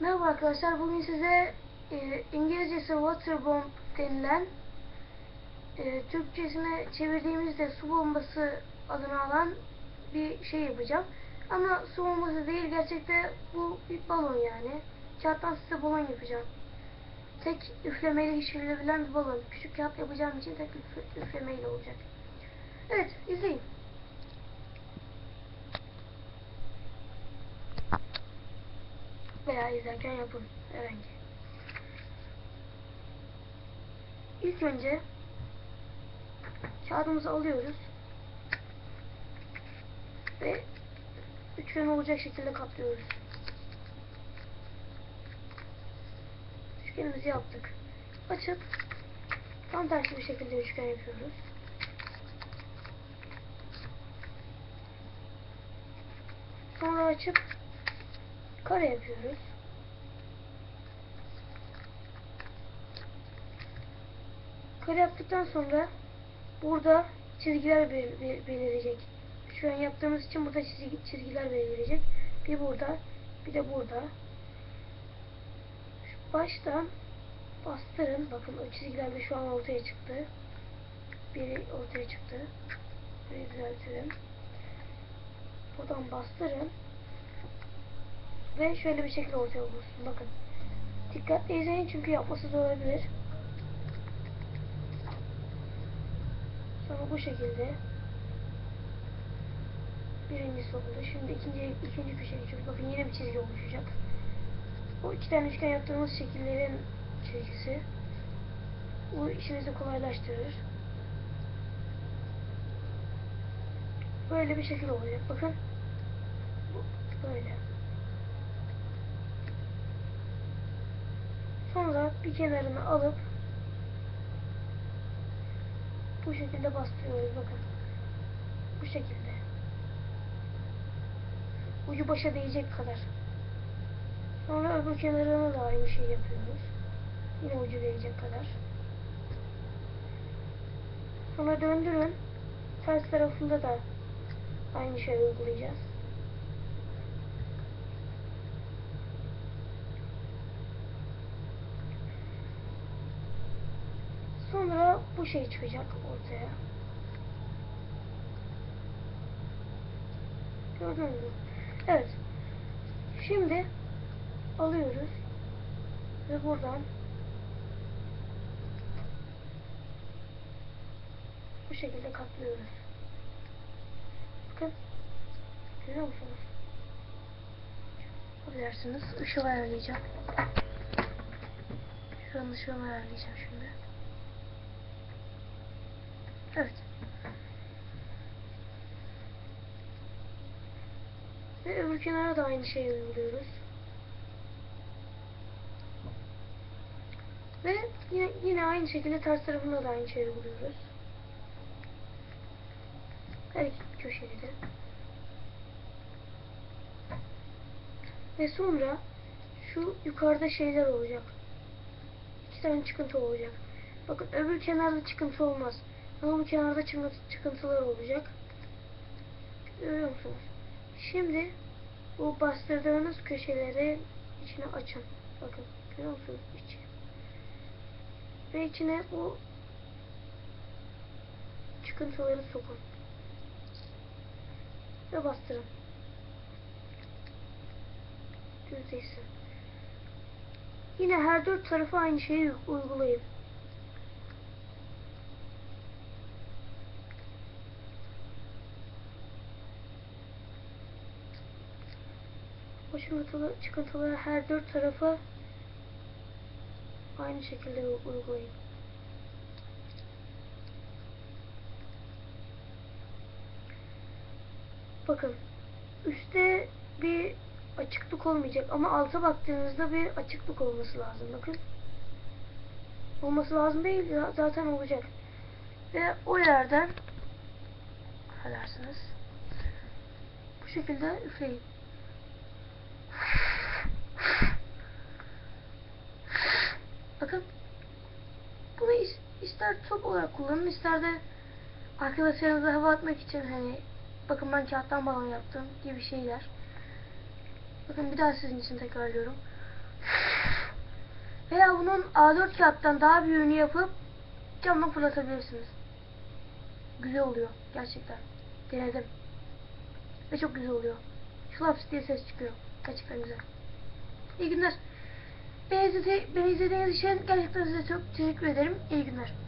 Merhaba arkadaşlar. Bugün size e, İngilizcesi waterbomb denilen e, Türkçesine çevirdiğimizde su bombası adını alan bir şey yapacağım. Ama su bombası değil gerçekte bu bir balon yani. Kağıttan size balon yapacağım. Tek üflemeyle şişirilebilen bir balon. Küçük kağıt yapacağım için tek üfle- üflemeyle olacak. Evet izleyin. Veya izlerken yapın herhangi. İlk önce kağıdımızı alıyoruz ve üçgen olacak şekilde katlıyoruz. Üçgenimizi yaptık. Açıp tam tersi bir şekilde üçgen yapıyoruz. Sonra açıp kare yapıyoruz. Kare yaptıktan sonra burada çizgiler bel-. Şu an yaptığımız için burada çizgi, çizgiler belirecek. Bir burada, bir de burada. Şu baştan bastırın. Bakın o çizgiler de şu an ortaya çıktı. Biri ortaya çıktı. Burayı düzeltelim. Buradan bastırın. Ve şöyle bir şekil ortaya olursun. Bakın. Dikkatli izleyin çünkü yapması zor olabilir. Sonra bu şekilde birincisi oldu. Şimdi ikinci ikinci köşeye geçiyoruz. Bakın yine bir çizgi oluşacak. O iki tane üçgen yaptığımız şekillerin çizgisi. Bu işimizi kolaylaştırır. Böyle bir şekil olacak. Bakın. Bu- Böyle. Sonra bir kenarını alıp bu şekilde bastırıyoruz bakın. Bu şekilde. Ucu başa değecek kadar. Sonra öbür kenarına da aynı şeyi yapıyoruz. Yine ucu değecek kadar. Sonra döndürün. Ters tarafında da aynı şeyi uygulayacağız. Bu şey çıkacak ortaya. Gördünüz mü? Evet. Şimdi alıyoruz ve buradan bu şekilde katlıyoruz. Bakın. Görüyor musunuz? Affedersiniz. Işığı ayarlayacağım. Şuranın ışığını ayarlayacağım şimdi. Evet. Ve öbür kenara da aynı şeyi uyguluyoruz. Ve yine, yine aynı şekilde ters tarafında da aynı şeyi uyguluyoruz. Her iki köşede de. Ve sonra şu yukarıda şeyler olacak. İki tane çıkıntı olacak. Bakın öbür kenarda çıkıntı olmaz. Ama bu kenarda çıkıntı, çıkıntılar olacak. Görüyor musunuz? Şimdi bu bastırdığınız köşeleri içine açın. Bakın görüyor musunuz? İçi. Ve içine bu çıkıntıları sokun. Ve bastırın. Düzleşsin. Yine her dört tarafa aynı şeyi uygulayın. Çıkıntılı, çıkıntıları her dört tarafa aynı şekilde uygulayın. Bakın üstte bir açıklık olmayacak ama alta baktığınızda bir açıklık olması lazım. Bakın. Olması lazım değil zaten olacak. Ve o yerden affedersiniz bu şekilde üfleyin. Bakın bunu is ister top olarak kullanın ister de arkadaşlarınıza hava atmak için hani bakın ben kağıttan balon yaptım gibi şeyler. Bakın bir daha sizin için tekrarlıyorum. Veya bunun A4 kağıttan daha büyüğünü yapıp camdan fırlatabilirsiniz. Güzel oluyor gerçekten. Denedim. Ve çok güzel oluyor. Şlaps diye ses çıkıyor. Gerçekten güzel. İyi günler. Beyazıt'a yazışan gerçekten size çok teşekkür ederim. İyi günler.